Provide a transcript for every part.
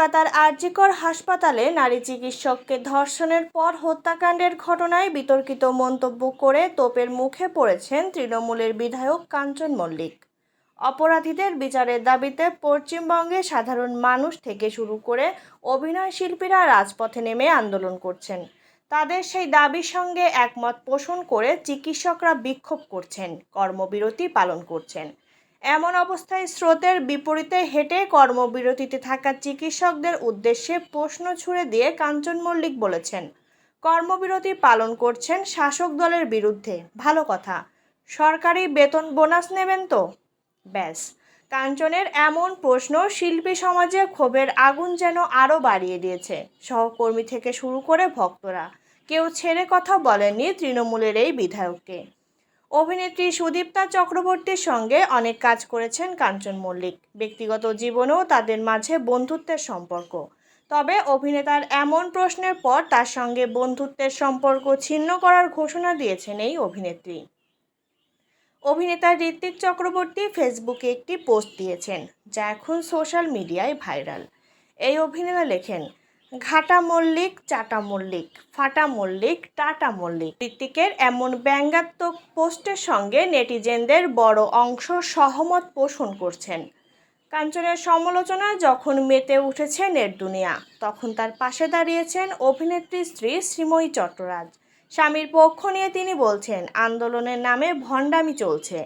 কলকাতার আরজিকর হাসপাতালে নারী চিকিৎসককে ধর্ষণের পর হত্যাকাণ্ডের ঘটনায় বিতর্কিত মন্তব্য করে তোপের মুখে পড়েছেন তৃণমূলের বিধায়ক কাঞ্চন মল্লিক। অপরাধীদের বিচারের দাবিতে পশ্চিমবঙ্গে সাধারণ মানুষ থেকে শুরু করে অভিনয় শিল্পীরা রাজপথে নেমে আন্দোলন করছেন। তাদের সেই দাবির সঙ্গে একমত পোষণ করে চিকিৎসকরা বিক্ষোভ করছেন, কর্মবিরতি পালন করছেন। এমন অবস্থায় স্রোতের বিপরীতে হেঁটে কর্মবিরতিতে থাকা চিকিৎসকদের উদ্দেশ্যে প্রশ্ন ছুড়ে দিয়ে কাঞ্চন মল্লিক বলেছেন, কর্মবিরতি পালন করছেন শাসক দলের বিরুদ্ধে। ভালো কথা। সরকারি বেতন বোনাস নেবেন তো? ব্যাস। কাঞ্চনের এমন প্রশ্ন শিল্পী সমাজে ক্ষোভের আগুন যেন আরও বাড়িয়ে দিয়েছে। সহকর্মী থেকে শুরু করে ভক্তরা। কেউ ছেড়ে কথা বলেননি তৃণমূলের এই বিধায়ককে। অভিনেত্রী সুদীপ্তা চক্রবর্তীর সঙ্গে অনেক কাজ করেছেন কাঞ্চন মল্লিক। ব্যক্তিগত জীবনেও তাদের মাঝে বন্ধুত্বের সম্পর্ক। তবে অভিনেতার এমন প্রশ্নের পর তার সঙ্গে বন্ধুত্বের সম্পর্ক ছিন্ন করার ঘোষণা দিয়েছেন এই অভিনেত্রী। অভিনেতা ঋত্বিক চক্রবর্তী ফেসবুকে একটি পোস্ট দিয়েছেন, যা এখন সোশ্যাল মিডিয়ায় ভাইরাল। এই অভিনেতা লেখেন ঘাটা মল্লিক, চাটা মল্লিক, ফাটা মল্লিক, টাটা মল্লিক। ঋত্বিকের এমন ব্যঙ্গাত্মক পোস্টের সঙ্গে নেটিজেনদের বড় অংশ সহমত পোষণ করছেন। কাঞ্চনের সমালোচনায় যখন মেতে উঠেছে নেট দুনিয়া, তখন তার পাশে দাঁড়িয়েছেন অভিনেত্রী স্ত্রী শ্রীময়ী চট্টরাজ। স্বামীর পক্ষ নিয়ে তিনি বলছেন, আন্দোলনের নামে ভণ্ডামি চলছে।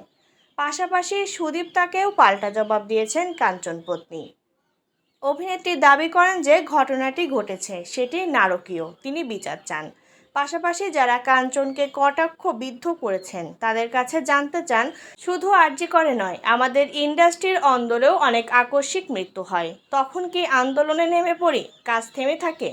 পাশাপাশি সুদীপ তাকেও পাল্টা জবাব দিয়েছেন কাঞ্চন পত্নী। অভিনেত্রী দাবি করেন যে ঘটনাটি ঘটেছে, সেটি নারকীয়। তিনি বিচার চান। পাশাপাশি যারা কাঞ্চনকে কটাক্ষ বিদ্ধ করেছেন, তাদের কাছে জানতে চান, শুধু আর্জি করে নয়, আমাদের ইন্ডাস্ট্রির অন্দরেও অনেক আকস্মিক মৃত্যু হয়। তখন কি আন্দোলনে নেমে পড়ি, কাজ থেমে থাকে?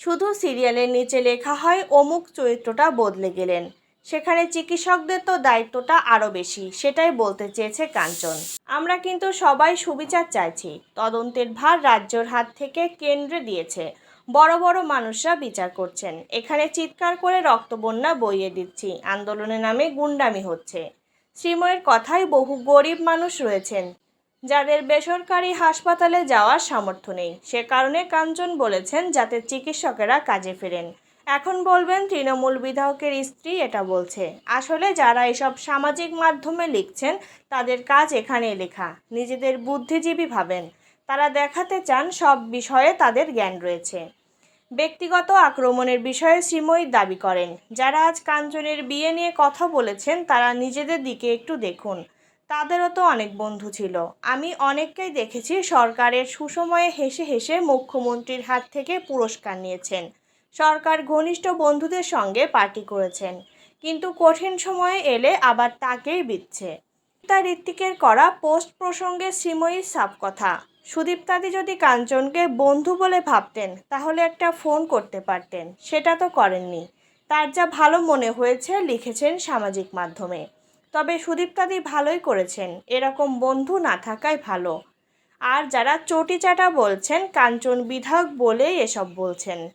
শুধু সিরিয়ালের নিচে লেখা হয়, অমুক চরিত্রটা বদলে গেলেন। সেখানে চিকিৎসকদের তো দায়িত্বটা আরও বেশি, সেটাই বলতে চেয়েছে কাঞ্চন। আমরা কিন্তু সবাই সুবিচার চাইছি, তদন্তের ভার রাজ্যর হাত থেকে কেন্দ্রে দিয়েছে, বড় বড় মানুষরা বিচার করছেন। এখানে চিৎকার করে রক্তবন্যা বইয়ে দিচ্ছি আন্দোলনের নামে গুন্ডামি হচ্ছে। শ্রীময়ের কথায় বহু গরিব মানুষ রয়েছেন, যাদের বেসরকারি হাসপাতালে যাওয়ার সামর্থ্য নেই। সে কারণে কাঞ্চন বলেছেন যাতে চিকিৎসকেরা কাজে ফেরেন। এখন বলবেন তৃণমূল বিধায়কের স্ত্রী এটা বলছে। আসলে যারা এসব সামাজিক মাধ্যমে লিখছেন, তাদের কাজ এখানে লেখা। নিজেদের বুদ্ধিজীবী ভাবেন। তারা দেখাতে চান সব বিষয়ে তাদের জ্ঞান রয়েছে। ব্যক্তিগত আক্রমণের বিষয়ে শ্রীময়ী দাবি করেন, যারা আজ কাঞ্চনের বিয়ে নিয়ে কথা বলেছেন, তারা নিজেদের দিকে একটু দেখুন। তাদেরও তো অনেক বন্ধু ছিল। আমি অনেককেই দেখেছি সরকারের সুসময়ে হেসে হেসে মুখ্যমন্ত্রীর হাত থেকে পুরস্কার নিয়েছেন। সরকার ঘনিষ্ঠ বন্ধুদের সঙ্গে পার্টি করেছেন। কিন্তু কঠিন সময়ে এলে আবার তাকেই বিচ্ছে তার ঋত্বিকের করা পোস্ট প্রসঙ্গে শ্রীময়ীর সাপ কথা সুদীপ্তাদি যদি কাঞ্চনকে বন্ধু বলে ভাবতেন, তাহলে একটা ফোন করতে পারতেন। সেটা তো করেননি। তার যা ভালো মনে হয়েছে লিখেছেন সামাজিক মাধ্যমে। তবে সুদীপ্তাদি ভালোই করেছেন, এরকম বন্ধু না থাকাই ভালো। আর যারা চটি চাটা বলছেন, কাঞ্চন বিধায়ক বলেই এসব বলছেন।